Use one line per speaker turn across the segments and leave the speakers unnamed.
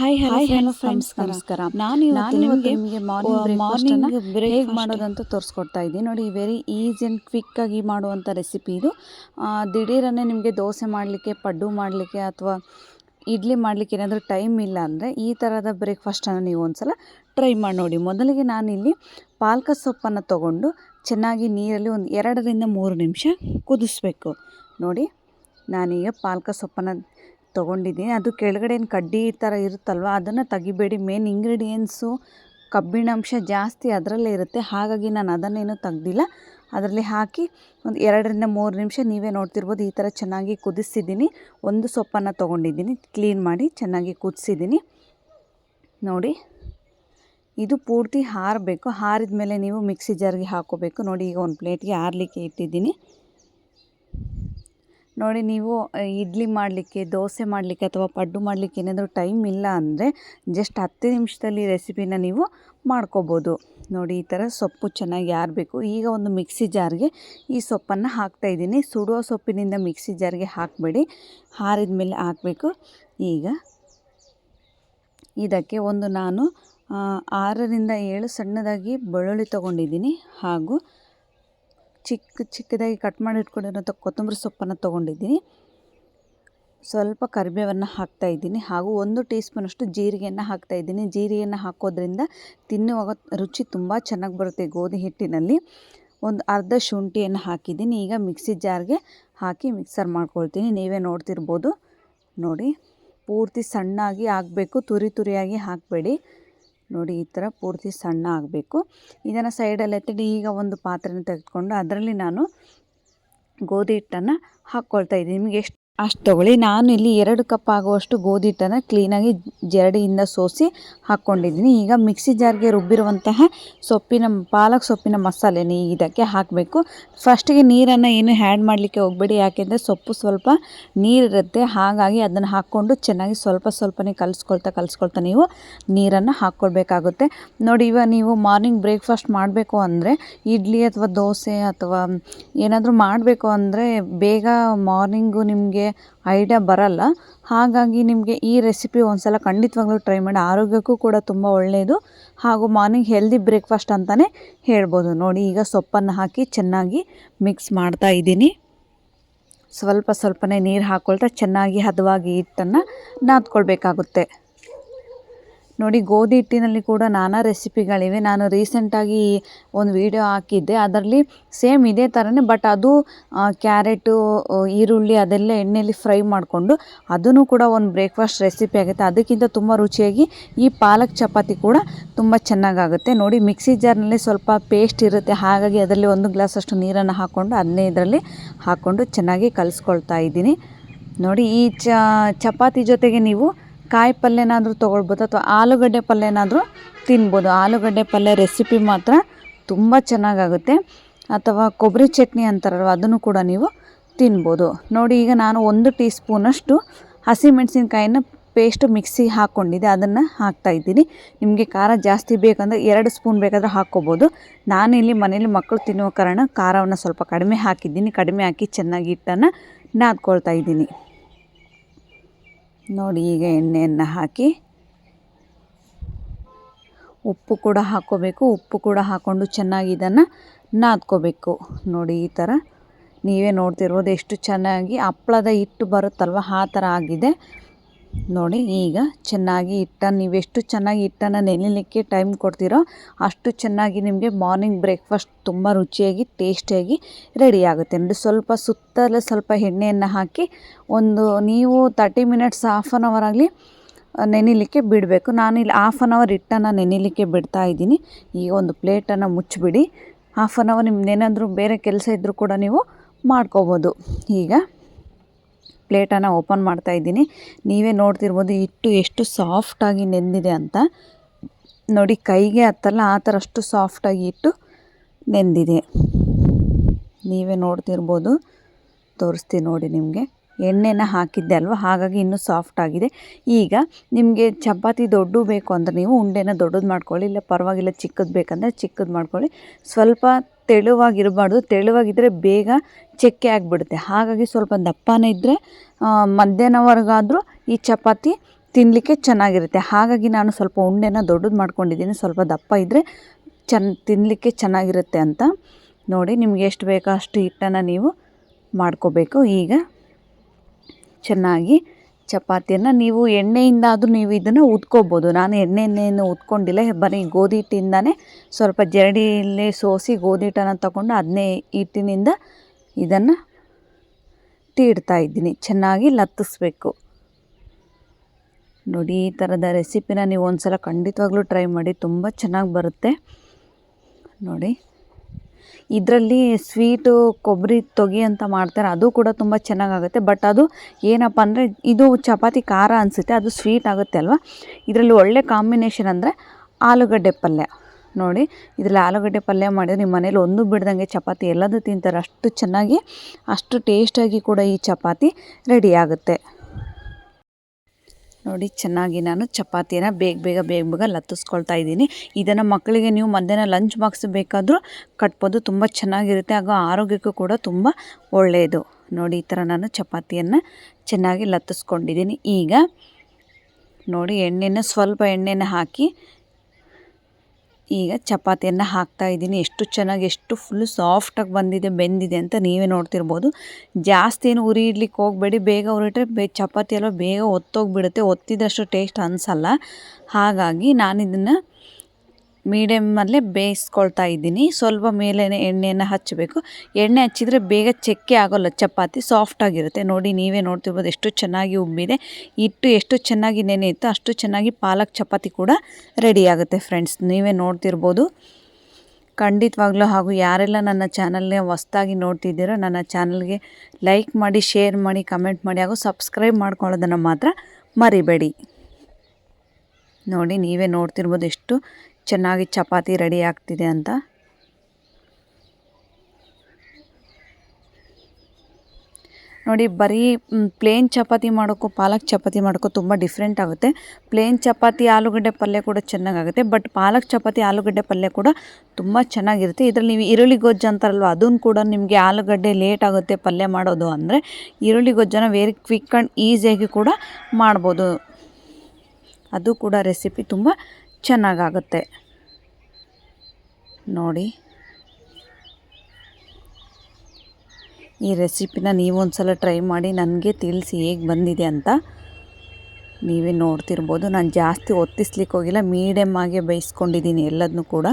Hi
hi
hello friends ನಮಸ್ಕಾರ. ನಾನು ಇವತ್ತು ನಿಮಗೆ ಮಾರ್ನಿಂಗ್
ಮಾರ್ನಿಂಗ್
ಹೇಗೆ
ಹೇಗೆ
ಮಾಡೋದಂತ
ತೋರಿಸ್ಕೊಡ್ತಾ ಇದ್ದೀನಿ. ನೋಡಿ ವೆರಿ ಈಸಿ ಆ್ಯಂಡ್ ಕ್ವಿಕ್ಕಾಗಿ ಮಾಡುವಂಥ ರೆಸಿಪಿ ಇದು. ದಿಢೀರನ್ನೇ ನಿಮಗೆ ದೋಸೆ ಮಾಡಲಿಕ್ಕೆ ಪಡ್ಡು ಮಾಡಲಿಕ್ಕೆ ಅಥವಾ ಇಡ್ಲಿ ಮಾಡಲಿಕ್ಕೆ ಏನಾದರೂ ಟೈಮ್ ಇಲ್ಲ ಅಂದರೆ ಈ ಥರದ ಬ್ರೇಕ್ಫಾಸ್ಟನ್ನು ನೀವು ಒಂದ್ಸಲ ಟ್ರೈ ಮಾಡಿ ನೋಡಿ. ಮೊದಲಿಗೆ ನಾನಿಲ್ಲಿ ಪಾಲಕ ಸೊಪ್ಪನ್ನು ತೊಗೊಂಡು ಚೆನ್ನಾಗಿ ನೀರಲ್ಲಿ ಒಂದು ಎರಡರಿಂದ ಮೂರು ನಿಮಿಷ ಕುದಿಸ್ಬೇಕು. ನೋಡಿ ನಾನೀಗ ಪಾಲಕ ಸೊಪ್ಪನ್ನು ತೊಗೊಂಡಿದ್ದೀನಿ. ಅದು ಕೆಳಗಡೆ ಏನು ಕಡ್ಡಿ ಥರ ಇರುತ್ತಲ್ವ, ಅದನ್ನು ತೆಗಿಬೇಡಿ. ಮೇನ್ ಇಂಗ್ರೀಡಿಯೆಂಟ್ಸು ಕಬ್ಬಿಣಾಂಶ ಜಾಸ್ತಿ ಅದರಲ್ಲೇ ಇರುತ್ತೆ. ಹಾಗಾಗಿ ನಾನು ಅದನ್ನೇನು ತೆಗ್ದಿಲ್ಲ. ಅದರಲ್ಲಿ ಹಾಕಿ ಒಂದು ಎರಡರಿಂದ ಮೂರು ನಿಮಿಷ ನೀವೇ ನೋಡ್ತಿರ್ಬೋದು. ಈ ಥರ ಚೆನ್ನಾಗಿ ಕುದಿಸಿದ್ದೀನಿ. ಒಂದು ಸೊಪ್ಪನ್ನು ತೊಗೊಂಡಿದ್ದೀನಿ. ಕ್ಲೀನ್ ಮಾಡಿ ಚೆನ್ನಾಗಿ ಕುದಿಸಿದ್ದೀನಿ. ನೋಡಿ, ಇದು ಪೂರ್ತಿ ಹಾರಬೇಕು. ಹಾರಿದ ಮೇಲೆ ನೀವು ಮಿಕ್ಸಿ ಜಾರ್ಗೆ ಹಾಕೋಬೇಕು. ನೋಡಿ, ಈಗ ಒಂದು ಪ್ಲೇಟ್ಗೆ ಹಾರಲಿಕ್ಕೆ ಇಟ್ಟಿದ್ದೀನಿ. ನೋಡಿ ನೀವು ಇಡ್ಲಿ ಮಾಡಲಿಕ್ಕೆ, ದೋಸೆ ಮಾಡಲಿಕ್ಕೆ ಅಥವಾ ಪಡ್ಡು ಮಾಡಲಿಕ್ಕೆ ಏನಾದರೂ ಟೈಮ್ ಇಲ್ಲ ಅಂದರೆ ಜಸ್ಟ್ ಹತ್ತು ನಿಮಿಷದಲ್ಲಿ ರೆಸಿಪಿನ ನೀವು ಮಾಡ್ಕೋಬೋದು. ನೋಡಿ ಈ ಥರ ಸೊಪ್ಪು ಚೆನ್ನಾಗಿ ಯಾರಬೇಕು ಈಗ ಒಂದು ಮಿಕ್ಸಿ ಜಾರ್ಗೆ ಈ ಸೊಪ್ಪನ್ನು ಹಾಕ್ತಾಯಿದ್ದೀನಿ ಸುಡುವ ಸೊಪ್ಪಿನಿಂದ ಮಿಕ್ಸಿ ಜಾರ್ಗೆ ಹಾಕಬೇಡಿ. ಹಾರಿದ ಮೇಲೆ ಹಾಕಬೇಕು. ಈಗ ಇದಕ್ಕೆ ಒಂದು ನಾನು ಆರರಿಂದ ಏಳು ಸಣ್ಣದಾಗಿ ಬೆಳ್ಳುಳ್ಳಿ ತೊಗೊಂಡಿದ್ದೀನಿ. ಹಾಗೂ ಚಿಕ್ಕ ಚಿಕ್ಕದಾಗಿ ಕಟ್ ಮಾಡಿ ಇಟ್ಕೊಂಡಿರೋಂಥ ಕೊತ್ತಂಬರಿ ಸೊಪ್ಪನ್ನು ತೊಗೊಂಡಿದ್ದೀನಿ. ಸ್ವಲ್ಪ ಕರಿಬೇವನ್ನು ಹಾಕ್ತಾ ಇದ್ದೀನಿ ಹಾಗೂ ಒಂದು ಟೀ ಸ್ಪೂನಷ್ಟು ಜೀರಿಗೆಯನ್ನು ಹಾಕ್ತಾ ಇದ್ದೀನಿ. ಜೀರಿಗೆಯನ್ನು ಹಾಕೋದ್ರಿಂದ ತಿನ್ನುವಾಗ ರುಚಿ ತುಂಬ ಚೆನ್ನಾಗಿ ಬರುತ್ತೆ ಗೋಧಿ ಹಿಟ್ಟಿನಲ್ಲಿ. ಒಂದು ಅರ್ಧ ಶುಂಠಿಯನ್ನು ಹಾಕಿದ್ದೀನಿ. ಈಗ ಮಿಕ್ಸಿ ಜಾರ್ಗೆ ಹಾಕಿ ಮಿಕ್ಸರ್ ಮಾಡ್ಕೊಳ್ತೀನಿ. ನೀವೇ ನೋಡ್ತಿರ್ಬೋದು. ನೋಡಿ, ಪೂರ್ತಿ ಸಣ್ಣಾಗಿ ಹಾಕಬೇಕು ತುರಿ ತುರಿಯಾಗಿ ಹಾಕಬೇಡಿ. ನೋಡಿ ಈ ಥರ ಪೂರ್ತಿ ಸಣ್ಣ ಆಗಬೇಕು. ಇದನ್ನು ಸೈಡಲ್ಲಿ ಎತ್ತಿಟ್ಟು ಈಗ ಒಂದು ಪಾತ್ರೆನ ತೆಗೆದುಕೊಂಡು ಅದರಲ್ಲಿ ನಾನು ಗೋಧಿ ಹಿಟ್ಟನ್ನು ಹಾಕ್ಕೊಳ್ತಾ ಇದ್ದೀನಿ. ನಿಮಗೆ ಎಷ್ಟು ಅಷ್ಟು ತೊಗೊಳ್ಳಿ. ನಾನು ಇಲ್ಲಿ ಎರಡು ಕಪ್ ಆಗುವಷ್ಟು ಗೋಧಿ ಹಿಟ್ಟನ್ನು ಕ್ಲೀನಾಗಿ ಜರಡಿಯಿಂದ ಸೋಸಿ ಹಾಕ್ಕೊಂಡಿದ್ದೀನಿ. ಈಗ ಮಿಕ್ಸಿ ಜಾರ್ಗೆ ರುಬ್ಬಿರುವಂತಹ ಸೊಪ್ಪಿನ, ಪಾಲಕ್ ಸೊಪ್ಪಿನ ಮಸಾಲೆನ ಇದಕ್ಕೆ ಹಾಕಬೇಕು. ಫಸ್ಟಿಗೆ ನೀರನ್ನು ಏನು ಹ್ಯಾಡ್ ಮಾಡಲಿಕ್ಕೆ ಹೋಗಬೇಡಿ. ಯಾಕೆಂದರೆ ಸೊಪ್ಪು ಸ್ವಲ್ಪ ನೀರಿರುತ್ತೆ ಹಾಗಾಗಿ ಅದನ್ನು ಹಾಕ್ಕೊಂಡು ಚೆನ್ನಾಗಿ ಸ್ವಲ್ಪ ಸ್ವಲ್ಪನೇ ಕಲಿಸ್ಕೊಳ್ತಾ ಕಲಿಸ್ಕೊಳ್ತಾ ನೀವು ನೀರನ್ನು ಹಾಕ್ಕೊಳ್ಬೇಕಾಗುತ್ತೆ. ನೋಡಿ ಇವಾಗ ನೀವು ಮಾರ್ನಿಂಗ್ ಬ್ರೇಕ್ಫಾಸ್ಟ್ ಮಾಡಬೇಕು ಅಂದರೆ ಇಡ್ಲಿ ಅಥವಾ ದೋಸೆ ಅಥವಾ ಏನಾದರೂ ಮಾಡಬೇಕು ಅಂದರೆ ಬೇಗ ಮಾರ್ನಿಂಗು ನಿಮಗೆ ಐಡಿಯಾ ಬರಲ್ಲ. ಹಾಗಾಗಿ ನಿಮಗೆ ಈ ರೆಸಿಪಿ ಒಂದ್ಸಲ ಖಂಡಿತವಾಗ್ಲೂ ಟ್ರೈ ಮಾಡಿ ಆರೋಗ್ಯಕ್ಕೂ ಕೂಡ ತುಂಬ ಒಳ್ಳೆಯದು ಹಾಗೂ ಮಾರ್ನಿಂಗ್ ಹೆಲ್ದಿ ಬ್ರೇಕ್ಫಾಸ್ಟ್ ಅಂತಲೇ ಹೇಳ್ಬೋದು. ನೋಡಿ ಈಗ ಸೊಪ್ಪನ್ನು ಹಾಕಿ ಚೆನ್ನಾಗಿ ಮಿಕ್ಸ್ ಮಾಡ್ತಾ ಇದ್ದೀನಿ. ಸ್ವಲ್ಪ ಸ್ವಲ್ಪನೇ ನೀರು ಹಾಕ್ಕೊಳ್ತಾ ಚೆನ್ನಾಗಿ ಹದವಾಗಿ ಹಿಟ್ಟನ್ನು ನಾದ್ಕೊಳ್ಬೇಕಾಗುತ್ತೆ. ನೋಡಿ ಗೋಧಿ ಹಿಟ್ಟಿನಲ್ಲಿ ಕೂಡ ನಾನಾ ರೆಸಿಪಿಗಳಿವೆ. ನಾನು ರೀಸೆಂಟಾಗಿ ಒಂದು ವಿಡಿಯೋ ಹಾಕಿದ್ದೆ. ಅದರಲ್ಲಿ ಸೇಮ್ ಇದೇ ಥರನೇ ಬಟ್ ಅದು ಕ್ಯಾರೆಟು ಈರುಳ್ಳಿ, ಅದೆಲ್ಲ ಎಣ್ಣೆಯಲ್ಲಿ ಫ್ರೈ ಮಾಡಿಕೊಂಡು ಅದನ್ನು ಕೂಡ ಒಂದು ಬ್ರೇಕ್ಫಾಸ್ಟ್ ರೆಸಿಪಿ ಆಗುತ್ತೆ. ಅದಕ್ಕಿಂತ ತುಂಬ ರುಚಿಯಾಗಿ ಈ ಪಾಲಕ್ ಚಪಾತಿ ಕೂಡ ತುಂಬ ಚೆನ್ನಾಗಾಗುತ್ತೆ. ನೋಡಿ ಮಿಕ್ಸಿ ಜಾರ್ನಲ್ಲಿ ಸ್ವಲ್ಪ ಪೇಸ್ಟ್ ಇರುತ್ತೆ. ಹಾಗಾಗಿ ಅದರಲ್ಲಿ ಒಂದು ಗ್ಲಾಸ್ ಅಷ್ಟು ನೀರನ್ನು ಹಾಕ್ಕೊಂಡು ಅದನ್ನೇ ಇದರಲ್ಲಿ ಹಾಕ್ಕೊಂಡು ಚೆನ್ನಾಗಿ ಕಲಿಸ್ಕೊಳ್ತಾ ಇದ್ದೀನಿ. ನೋಡಿ ಈ ಚಪಾತಿ ಜೊತೆಗೆ ನೀವು ಕಾಯಿ ಪಲ್ಯನಾದರೂ ತೊಗೊಳ್ಬೋದು ಅಥವಾ ಆಲೂಗಡ್ಡೆ ಪಲ್ಯನಾದರೂ ತಿನ್ಬೋದು. ಆಲೂಗಡ್ಡೆ ಪಲ್ಯ ರೆಸಿಪಿ ಮಾತ್ರ ತುಂಬ ಚೆನ್ನಾಗಾಗುತ್ತೆ. ಅಥವಾ ಕೊಬ್ಬರಿ ಚಟ್ನಿ ಅಂತಾರಲ್ವ, ಅದನ್ನು ಕೂಡ ನೀವು ತಿನ್ಬೋದು. ನೋಡಿ, ಈಗ ನಾನು ಒಂದು ಟೀ ಸ್ಪೂನಷ್ಟು ಹಸಿಮೆಣಸಿನ್ಕಾಯಿನ ಪೇಸ್ಟ್ ಮಿಕ್ಸಿ ಹಾಕ್ಕೊಂಡಿದ್ದೆ ಅದನ್ನು ಹಾಕ್ತಾಯಿದ್ದೀನಿ ನಿಮಗೆ ಖಾರ ಜಾಸ್ತಿ ಬೇಕಂದರೆ ಎರಡು ಸ್ಪೂನ್ ಬೇಕಾದರೆ ಹಾಕ್ಕೋಬೋದು. ನಾನಿಲ್ಲಿ ಮನೇಲಿ ಮಕ್ಕಳು ತಿನ್ನುವ ಕಾರಣ ಖಾರವನ್ನು ಸ್ವಲ್ಪ ಕಡಿಮೆ ಹಾಕಿದ್ದೀನಿ. ಕಡಿಮೆ ಹಾಕಿ ಚೆನ್ನಾಗಿ ಹಿಟ್ಟನ್ನು ನಾದ್ಕೊಳ್ತಾ ಇದ್ದೀನಿ. ನೋಡಿ ಈಗ ಎಣ್ಣೆಯನ್ನು ಹಾಕಿ ಉಪ್ಪು ಕೂಡ ಹಾಕ್ಕೋಬೇಕು. ಉಪ್ಪು ಕೂಡ ಹಾಕ್ಕೊಂಡು ಚೆನ್ನಾಗಿ ಇದನ್ನು ನಾದ್ಕೋಬೇಕು. ನೋಡಿ ಈ ಥರ ನೀವೇ ನೋಡ್ತಿರ್ಬೋದು ಎಷ್ಟು ಚೆನ್ನಾಗಿ ಹಪ್ಪಳದ ಹಿಟ್ಟು ಬರುತ್ತಲ್ವ? ಆ ಥರ ಆಗಿದೆ. ನೋಡಿ, ಈಗ ಚೆನ್ನಾಗಿ ಹಿಟ್ಟನ್ನು, ನೀವೆಷ್ಟು ಚೆನ್ನಾಗಿ ಹಿಟ್ಟನ್ನು ನೆನೆಯಲಿಕ್ಕೆ ಟೈಮ್ ಕೊಡ್ತೀರೋ ಅಷ್ಟು ಚೆನ್ನಾಗಿ ನಿಮಗೆ ಮಾರ್ನಿಂಗ್ ಬ್ರೇಕ್ಫಾಸ್ಟ್ ತುಂಬ ರುಚಿಯಾಗಿ ಟೇಸ್ಟಿಯಾಗಿ ರೆಡಿ ಆಗುತ್ತೆ. ನೋಡಿ ಸ್ವಲ್ಪ ಸುತ್ತಲೂ ಸ್ವಲ್ಪ ಎಣ್ಣೆಯನ್ನು ಹಾಕಿ ಒಂದು, ನೀವು thirty minutes half an hour ಆಗಲಿ ನೆನೆಯಲಿಕ್ಕೆ ಬಿಡಬೇಕು. ನಾನಿಲ್ಲಿ ಹಾಫ್ ಆನ್ ಅವರ್ ಹಿಟ್ಟನ್ನು ನೆನೆಯಲಿಕ್ಕೆ ಬಿಡ್ತಾ ಇದ್ದೀನಿ. ಈಗ ಒಂದು ಪ್ಲೇಟನ್ನು ಮುಚ್ಚಿಬಿಡಿ. ಹಾಫ್ ಆನ್ ಅವರ್ ನಿಮ್ದೇನಾದರೂ ಬೇರೆ ಕೆಲಸ ಇದ್ದರೂ ಕೂಡ ನೀವು ಮಾಡ್ಕೋಬೋದು. ಈಗ ಪ್ಲೇಟನ್ನು ಓಪನ್ ಮಾಡ್ತಾ ಇದ್ದೀನಿ. ನೀವೇ ನೋಡ್ತಿರ್ಬೋದು ಹಿಟ್ಟು ಎಷ್ಟು ಸಾಫ್ಟಾಗಿ ನೆಂದಿದೆ ಅಂತ. ನೋಡಿ, ಕೈಗೆ ಹತ್ತಲ್ಲ, ಆ ಥರ ಅಷ್ಟು ಸಾಫ್ಟಾಗಿ ಹಿಟ್ಟು ನೆಂದಿದೆ. ನೀವೇ ನೋಡ್ತಿರ್ಬೋದು. ತೋರಿಸ್ತೀನಿ ನೋಡಿ ನಿಮಗೆ. ಎಣ್ಣೆನ ಹಾಕಿದ್ದೆ ಅಲ್ವ? ಹಾಗಾಗಿ ಇನ್ನೂ ಸಾಫ್ಟ್ ಆಗಿದೆ. ಈಗ ನಿಮಗೆ ಚಪಾತಿ ದೊಡ್ಡ ಬೇಕು ಅಂದರೆ ನೀವು ಉಂಡೆನ ದೊಡ್ಡದು ಮಾಡ್ಕೊಳ್ಳಿ, ಇಲ್ಲ ಪರವಾಗಿಲ್ಲ ಚಿಕ್ಕದು ಬೇಕಂದರೆ ಚಿಕ್ಕದು ಮಾಡ್ಕೊಳ್ಳಿ. ಸ್ವಲ್ಪ ತೆಳುವಾಗಿರಬಾರ್ದು. ತೆಳುವಾಗಿದ್ದರೆ ಬೇಗ ಚಕ್ಕೆ ಆಗಿಬಿಡುತ್ತೆ. ಹಾಗಾಗಿ ಸ್ವಲ್ಪ ದಪ್ಪನೇ ಇದ್ದರೆ ಮಧ್ಯಾಹ್ನವರೆಗಾದರೂ ಈ ಚಪಾತಿ ತಿನ್ನಲಿಕ್ಕೆ ಚೆನ್ನಾಗಿರುತ್ತೆ. ಹಾಗಾಗಿ ನಾನು ಸ್ವಲ್ಪ ಉಂಡೆನ ದೊಡ್ಡದು ಮಾಡ್ಕೊಂಡಿದ್ದೀನಿ. ಸ್ವಲ್ಪ ದಪ್ಪ ಇದ್ದರೆ ಚೆನ್ನ ತಿನ್ನಲಿಕ್ಕೆ ಚೆನ್ನಾಗಿರುತ್ತೆ ಅಂತ ನೋಡಿ ನಿಮ್ಗೆ ಎಷ್ಟು ಬೇಕೋ ಅಷ್ಟು ಹಿಟ್ಟನ್ನು ನೀವು ಮಾಡ್ಕೋಬೇಕು. ಈಗ ಚೆನ್ನಾಗಿ ಚಪಾತಿಯನ್ನು ನೀವು ಎಣ್ಣೆಯಿಂದ ಆದರೂ ನೀವು ಇದನ್ನು ಉದ್ಕೋಬೋದು. ನಾನು ಎಣ್ಣೆಯನ್ನು ಉದ್ಕೊಂಡಿಲ್ಲ. ಬರೀ ಗೋಧಿ ಹಿಟ್ಟಿಂದನೇ ಸ್ವಲ್ಪ ಜರಡಿಯಲ್ಲಿ ಸೋಸಿ ಗೋಧಿ ಹಿಟ್ಟನ್ನು ತಗೊಂಡು ಅದನ್ನೇ ಹಿಟ್ಟಿನಿಂದ ಇದನ್ನು ತೀಡ್ತಾ ಇದ್ದೀನಿ. ಚೆನ್ನಾಗಿ ಲತ್ತಿಸ್ಬೇಕು. ನೋಡಿ, ಈ ಥರದ ರೆಸಿಪಿನ ನೀವು ಒಂದು ಸಲ ಖಂಡಿತವಾಗ್ಲೂ ಟ್ರೈ ಮಾಡಿ. ತುಂಬ ಚೆನ್ನಾಗಿ ಬರುತ್ತೆ. ನೋಡಿ. ಇದರಲ್ಲಿ ಸ್ವೀಟು, ಕೊಬ್ಬರಿ ತೊಗಿ ಅಂತ ಮಾಡ್ತಾರೆ. ಅದು ಕೂಡ ತುಂಬ ಚೆನ್ನಾಗಾಗುತ್ತೆ. ಬಟ್ ಅದು ಏನಪ್ಪ ಅಂದರೆ ಇದು ಚಪಾತಿ ಖಾರ ಅನಿಸುತ್ತೆ. ಅದು ಸ್ವೀಟ್ ಆಗುತ್ತೆ ಅಲ್ವಾ? ಇದರಲ್ಲಿ ಒಳ್ಳೆ ಕಾಂಬಿನೇಷನ್ ಅಂದರೆ ಆಲೂಗಡ್ಡೆ ಪಲ್ಯ. ನೋಡಿ, ಇದರಲ್ಲಿ ಆಲೂಗಡ್ಡೆ ಪಲ್ಯ ಮಾಡಿದರೆ ನಿಮ್ಮ ಮನೇಲಿ ಒಂದು ಬಿಡ್ದಂಗೆ ಚಪಾತಿ ಎಲ್ಲದೂ ತಿಂತಾರೆ. ಅಷ್ಟು ಚೆನ್ನಾಗಿ, ಅಷ್ಟು ಟೇಸ್ಟಾಗಿ ಕೂಡ ಈ ಚಪಾತಿ ರೆಡಿ ಆಗುತ್ತೆ. ನೋಡಿ, ಚೆನ್ನಾಗಿ ನಾನು ಚಪಾತಿಯನ್ನು ಬೇಗ ಬೇಗ ಬೇಗ ಬೇಗ ಲತ್ತಿಸ್ಕೊಳ್ತಾ ಇದ್ದೀನಿ. ಇದನ್ನು ಮಕ್ಕಳಿಗೆ ನೀವು ಮಧ್ಯಾಹ್ನ ಲಂಚ್ ಬಾಕ್ಸ್ ಬೇಕಾದರೂ ಕಟ್ಬೋದು. ತುಂಬ ಚೆನ್ನಾಗಿರುತ್ತೆ. ಹಾಗೂ ಆರೋಗ್ಯಕ್ಕೂ ಕೂಡ ತುಂಬ ಒಳ್ಳೆಯದು. ನೋಡಿ, ಈ ಥರ ನಾನು ಚಪಾತಿಯನ್ನು ಚೆನ್ನಾಗಿ ಲತ್ತಿಸ್ಕೊಂಡಿದ್ದೀನಿ. ಈಗ ನೋಡಿ, ಎಣ್ಣೆನ ಸ್ವಲ್ಪ ಎಣ್ಣೆನ ಹಾಕಿ ಈಗ ಚಪಾತಿಯನ್ನು ಹಾಕ್ತಾ ಇದ್ದೀನಿ. ಎಷ್ಟು ಚೆನ್ನಾಗಿ, ಎಷ್ಟು ಫುಲ್ ಸಾಫ್ಟಾಗಿ ಬಂದಿದೆ, ಬೆಂದಿದೆ ಅಂತ ನೀವೇ ನೋಡ್ತಿರ್ಬೋದು. ಜಾಸ್ತಿ ಏನು ಉರಿ ಇಡ್ಲಿಕ್ಕೆ ಹೋಗಬೇಡಿ. ಬೇಗ ಉರಿಟ್ರೆ ಬೇ, ಚಪಾತಿ ಎಲ್ಲ ಬೇಗ ಒತ್ತೋಗಿಬಿಡುತ್ತೆ. ಒತ್ತಿದಷ್ಟು ಟೇಸ್ಟ್ ಅನಿಸಲ್ಲ. ಹಾಗಾಗಿ ನಾನು ಇದನ್ನು ಮೀಡಿಯಮ್ಮಲ್ಲೇ ಬೇಯಿಸ್ಕೊಳ್ತಾ ಇದ್ದೀನಿ. ಸ್ವಲ್ಪ ಮೇಲೆ ಎಣ್ಣೆಯನ್ನು ಹಚ್ಚಬೇಕು. ಎಣ್ಣೆ ಹಚ್ಚಿದರೆ ಬೇಗ ಚೆಕ್ಕೆ ಆಗೋಲ್ಲ. ಚಪಾತಿ ಸಾಫ್ಟಾಗಿರುತ್ತೆ ನೋಡಿ, ನೀವೇ ನೋಡ್ತಿರ್ಬೋದು ಎಷ್ಟು ಚೆನ್ನಾಗಿ ಉಬ್ಬಿದೆ. ಇಟ್ಟು ಎಷ್ಟು ಚೆನ್ನಾಗಿ ನೆನೆಯಿತ್ತು ಅಷ್ಟು ಚೆನ್ನಾಗಿ ಪಾಲಕ್ ಚಪಾತಿ ಕೂಡ ರೆಡಿ ಆಗುತ್ತೆ ಫ್ರೆಂಡ್ಸ್ ನೀವೇ ನೋಡ್ತಿರ್ಬೋದು. ಖಂಡಿತವಾಗ್ಲೂ ಹಾಗೂ ಯಾರೆಲ್ಲ ನನ್ನ ಚಾನಲ್ನೇ ಹೊಸ್ದಾಗಿ ನೋಡ್ತಿದ್ದೀರೋ, ನನ್ನ ಚಾನಲ್ಗೆ ಲೈಕ್ ಮಾಡಿ ಶೇರ್ ಮಾಡಿ ಕಮೆಂಟ್ ಮಾಡಿ ಹಾಗೂ ಸಬ್ಸ್ಕ್ರೈಬ್ ಮಾಡ್ಕೊಳ್ಳೋದನ್ನು ಮಾತ್ರ ಮರಿಬೇಡಿ. ನೋಡಿ, ನೀವೇ ನೋಡ್ತಿರ್ಬೋದು ಎಷ್ಟು ಚೆನ್ನಾಗಿ ಚಪಾತಿ ರೆಡಿ ಆಗ್ತಿದೆ ಅಂತ. ನೋಡಿ, ಬರೀ ಪ್ಲೇನ್ ಚಪಾತಿ ಮಾಡೋಕ್ಕೂ, ಪಾಲಕ್ ಚಪಾತಿ ಮಾಡೋಕ್ಕೂ ತುಂಬ ಡಿಫ್ರೆಂಟ್ ಆಗುತ್ತೆ. ಪ್ಲೇನ್ ಚಪಾತಿ, ಆಲೂಗಡ್ಡೆ ಪಲ್ಯ ಕೂಡ ಚೆನ್ನಾಗಾಗುತ್ತೆ ಬಟ್ ಪಾಲಕ್ ಚಪಾತಿ, ಆಲೂಗಡ್ಡೆ ಪಲ್ಯ ಕೂಡ ತುಂಬ ಚೆನ್ನಾಗಿರುತ್ತೆ. ಇದರಲ್ಲಿ ನೀವು ಈರುಳ್ಳಿ, ಗೊಜ್ಜು ಅಂತಾರಲ್ವ ಅದನ್ನು ಕೂಡ ನಿಮಗೆ ಆಲೂಗಡ್ಡೆ ಲೇಟ್ ಆಗುತ್ತೆ ಪಲ್ಯ ಮಾಡೋದು ಅಂದರೆ, ಈರುಳ್ಳಿ, ಗೊಜ್ಜನ್ನು ವೆರಿ ಕ್ವಿಕ್ ಆ್ಯಂಡ್ ಈಸಿಯಾಗಿ ಕೂಡ ಮಾಡ್ಬೋದು. ಅದು ಕೂಡ ರೆಸಿಪಿ ತುಂಬ ಚೆನ್ನಾಗಾಗುತ್ತೆ. ನೋಡಿ. ಈ ರೆಸಿಪಿನ ನೀವೊಂದು ಸಲ ಟ್ರೈ ಮಾಡಿ, ನನಗೆ ತಿಳಿಸಿ ಹೇಗೆ ಬಂದಿದೆ ಅಂತ ನೀವೇ ನೋಡ್ತಿರ್ಬೋದು. ನಾನು ಜಾಸ್ತಿ ಒತ್ತಿಸ್ಲಿಕ್ಕೆ ಹೋಗಿಲ್ಲ ಮೀಡಿಯಮ್ ಆಗಿ ಬೇಯಿಸ್ಕೊಂಡಿದ್ದೀನಿ ಎಲ್ಲದನ್ನೂ ಕೂಡ.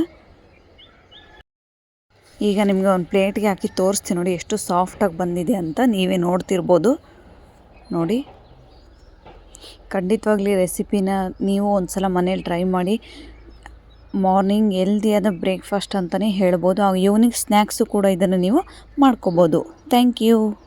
ಈಗ ನಿಮಗೆ ಒಂದು ಪ್ಲೇಟ್ಗೆ ಹಾಕಿ ತೋರಿಸ್ತೀನಿ ನೋಡಿ, ಎಷ್ಟು ಸಾಫ್ಟಾಗಿ ಬಂದಿದೆ ಅಂತ ನೀವೇ ನೋಡ್ತಿರ್ಬೋದು. ನೋಡಿ. ಖಂಡಿತವಾಗ್ಲಿ ರೆಸಿಪಿನ ನೀವು ಒಂದು ಸಲ ಮನೇಲಿ ಟ್ರೈ ಮಾಡಿ. ಮಾರ್ನಿಂಗ್ ಎಲ್ದಿಯಾದ ಬ್ರೇಕ್ಫಾಸ್ಟ್ ಅಂತಲೇ ಹೇಳ್ಬೋದು. ಆ ಈವ್ನಿಂಗ್ ಸ್ನ್ಯಾಕ್ಸು ಕೂಡ ಇದನ್ನು ನೀವು ಮಾಡ್ಕೋಬೋದು. Thank you.